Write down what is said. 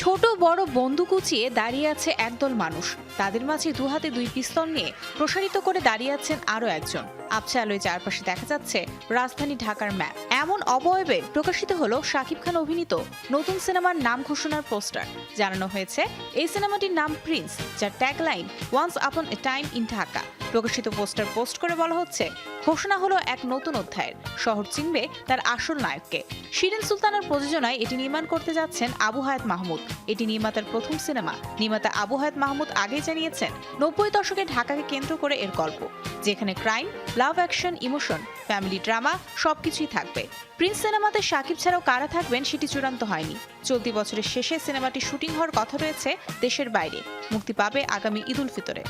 ছোট বড় বন্দুক উঁচিয়ে দাঁড়িয়ে আছে একদল মানুষ। তাদের মাঝে দু হাতে দুই পিস্তল নিয়ে প্রসারিত করে দাঁড়িয়ে আছেন আরও একজন। আবছা আলোয় চারপাশে দেখা যাচ্ছে রাজধানী ঢাকার ম্যাপ। এমন অবয়বে প্রকাশিত হলো শাকিব খান অভিনীত নতুন সিনেমার নাম ঘোষণার পোস্টার। জানানো হয়েছে, এই সিনেমাটির নাম প্রিন্স যার tagline once upon A time in Dhaka প্রকাশিত পোস্টার পোস্ট করে বলা হচ্ছে, ঘোষণা হলো এক নতুন অধ্যায়ের। শহর চিনবে তার আসল নায়ককে। শিরিন সুলতানার প্রযোজনায় এটি নির্মাণ করতে যাচ্ছেন আবু হায়াত মাহমুদ। এটি নির্মাতার প্রথম সিনেমা। নির্মাতা আবু হায়াত মাহমুদ আগেই জানিয়েছেন, নব্বই দশকে ঢাকাকে কেন্দ্র করে এর গল্প, যেখানে crime, love action, emotion, family drama সবকিছুই থাকবে। প্রিন্স সিনেমাতে সাকিব ছাড়াও কারা থাকবেন সেটি চূড়ান্ত হয়নি। চলতি বছরের শেষে সিনেমাটি শুটিং হওয়ার কথা রয়েছে দেশের বাইরে। মুক্তি পাবে আগামী ঈদ উল ফিতরে।